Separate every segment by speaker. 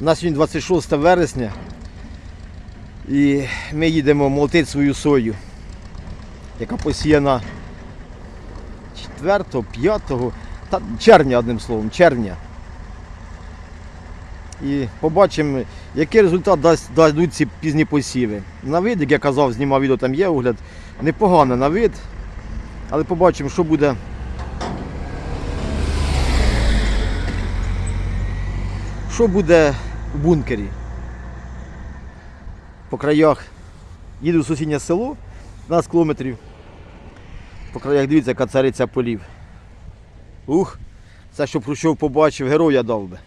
Speaker 1: У нас сьогодні 26 вересня. І ми їдемо молотити свою сою, яка посіяна 4, 5, та червня, одним словом, червня. І побачимо, який результат дасть, дадуть ці пізні посіви. На вид, як я казав, знімав відео, там є огляд. Непогано на вид. Але побачимо, що буде. Що буде в бункері? По краях їду в сусіднє село 15 кілометрів. По краях дивіться, яка цариця полів. Ух, це щоб Хрущов побачив, героя дав би.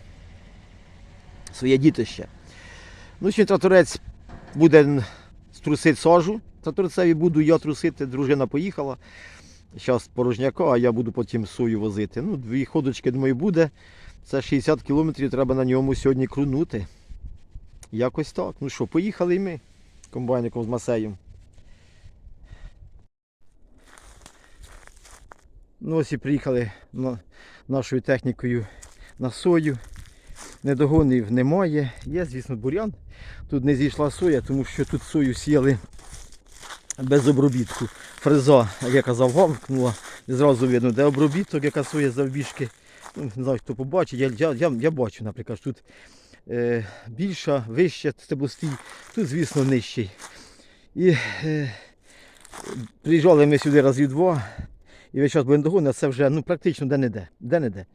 Speaker 1: Своє дітище. Ну, ще тракторець буде струсити сажу. Тракторцеві буду я трусити, дружина поїхала. Зараз порожняка, а я буду потім сою возити. Ну, дві ходочки, думаю, буде. Це 60 кілометрів, треба на ньому сьогодні крунути. Якось так. Ну що, поїхали і ми комбайником з Масеєм. Ну ось і приїхали на, нашою технікою на сою. Недогонів немає. Є, звісно, бурян. Тут не зійшла соя, тому що тут сою сіяли без обробітку. Фреза, як я казав, гавкнула. І зразу видно, де обробіток, яка соя завбіжки. Ну, не знаю, хто побачить. Я, я, я, я бачу, наприклад, тут е, більша, вища стеблостій, тут, звісно, нижчий. І е, приїжджали ми сюди разів два. І весь час бендогон, а це вже ну, практично де-не-де. де-не-де.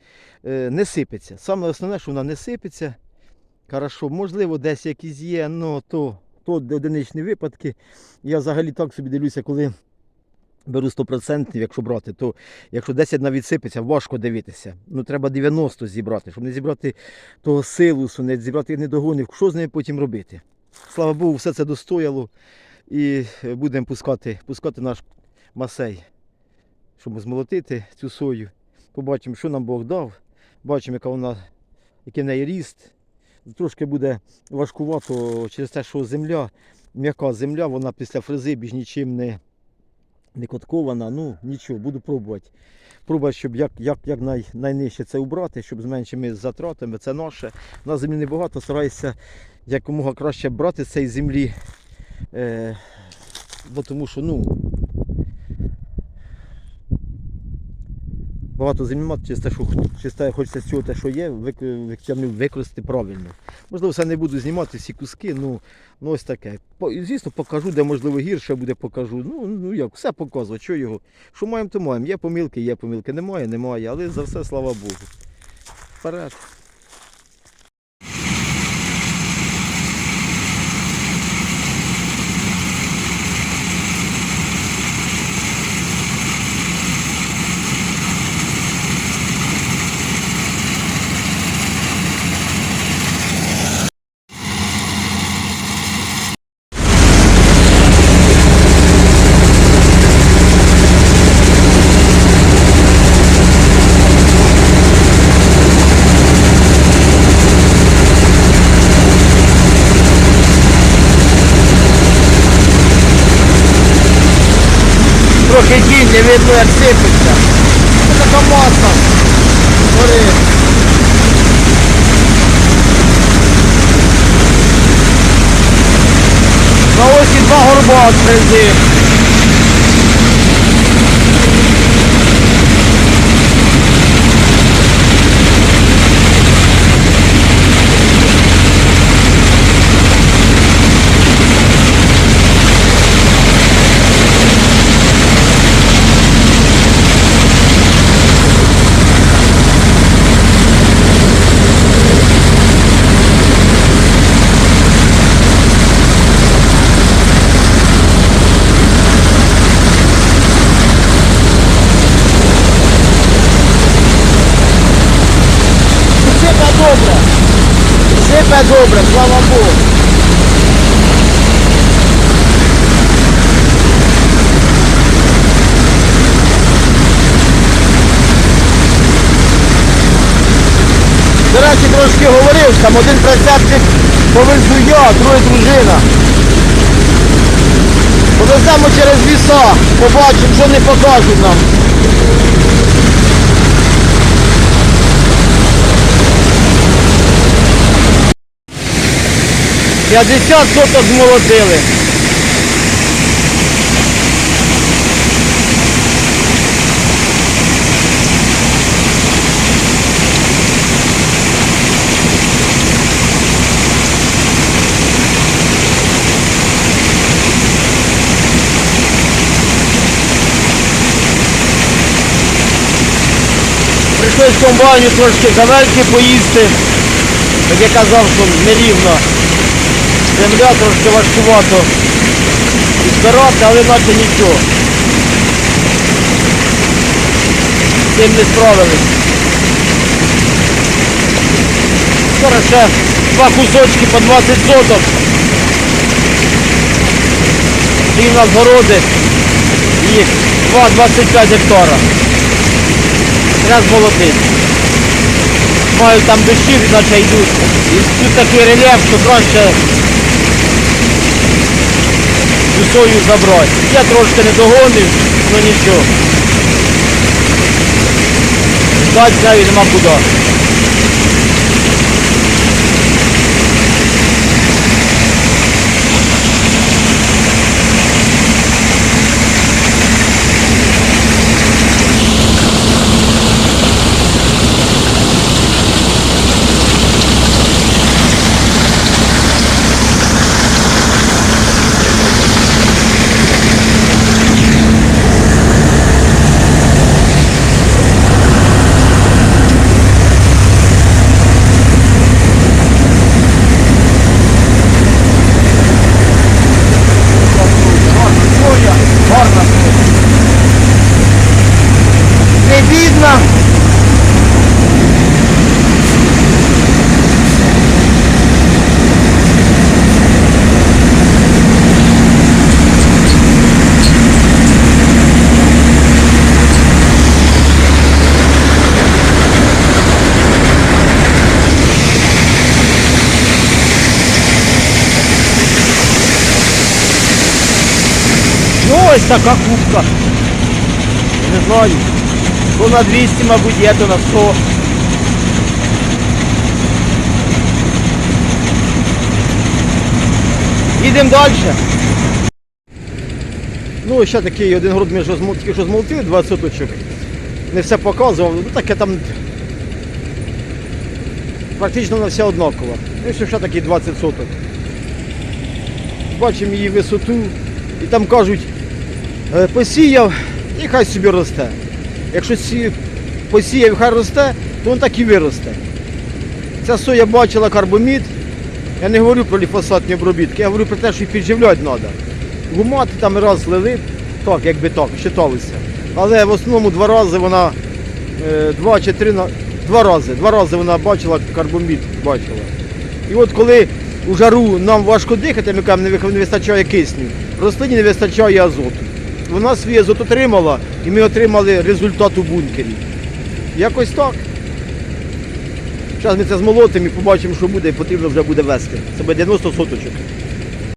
Speaker 1: Е, не сипеться. Саме основне, що вона не сипеться. Хорошо, можливо, десь якісь є, але то, то одиничні випадки. Я взагалі так собі дивлюся, коли беру 100%, якщо брати, то якщо 10 навіть сипеться, важко дивитися. Ну треба 90 зібрати, щоб не зібрати того силусу, не зібрати недогонів. Що з ними потім робити? Слава Богу, все це достояло. І е, будемо пускати, пускати наш масей, щоб змолотити цю сою. Побачимо, що нам Бог дав. Бачимо, яка вона, який в неї ріст. Трошки буде важкувато через те, що земля, м'яка земля, вона після фрези більш нічим не, не коткована. Ну нічого, буду пробувати. Пробувати, щоб як, як, як най, найнижче це убрати, щоб з меншими затратами. Це наше. У нас землі небагато, стараюся якомога краще брати з цієї землі. Е, бо тому що ну, багато землі мати через те, що через хочеться з цього те, що є, вик- вик- використати правильно. Можливо, все не буду знімати всі куски, ну, ну ось таке. І, Звісно, покажу, де можливо гірше буде, покажу. Ну, ну як, все показувати, що його. Що маємо, то маємо. Є помилки, є помилки, немає, немає, але за все, слава Богу. Вперед. Трохи тінь, не видно, як сипеться. Це така маса. Гори. На осі два горба від фрези. Сипе добре. Сипе добре, слава Богу. До речі, трошки говорив, що там один прицепчик повезу я, друга дружина. Повеземо через ліса, побачимо, що не покажуть нам. 50 соток змолотили. Прийшлось в комбайні трошки кавельки поїсти. Так я казав, що нерівно. Земля трошки важкувато збирати, але наче нічого. З цим не справились. Зараз ще два кусочки по 20 соток. І в нас городи їх 2,25 гектара. Треба змолотити. Маю там дощі, наче йдуть. І тут такий рельєф, що краще цю сою забрати. Я трошки не догонив, але нічого. Ждать навіть нема куди. Соя, гарна соя. Не бідна. Ну ось така кубка. Не знаю. То на 200, мабуть, є, то на 100. Їдемо далі. Ну, ще такий один город ми вже що змолотили, 20 соточок. Не все показував, ну таке там практично вона вся однакова. Ну, ще ще такі 20 соток. Бачимо її висоту. І там кажуть, посіяв і хай собі росте. Якщо посіяв і хай росте, то він так і виросте. Ця соя бачила карбомід. Я не говорю про ліфосатні обробітки, я говорю про те, що їх підживляти треба. Гумати там раз лили, так, якби так, считалося. Але в основному два рази вона, е, два чи три, два рази, два рази вона бачила карбомід, бачила. І от коли у жару нам важко дихати, ми кажемо, не вистачає кисню, рослині не вистачає азоту. Вона свій азот отримала і ми отримали результат у бункері. Якось так. Зараз ми це змолотимо і побачимо, що буде, і потрібно вже буде вести. Це буде 90 соточок.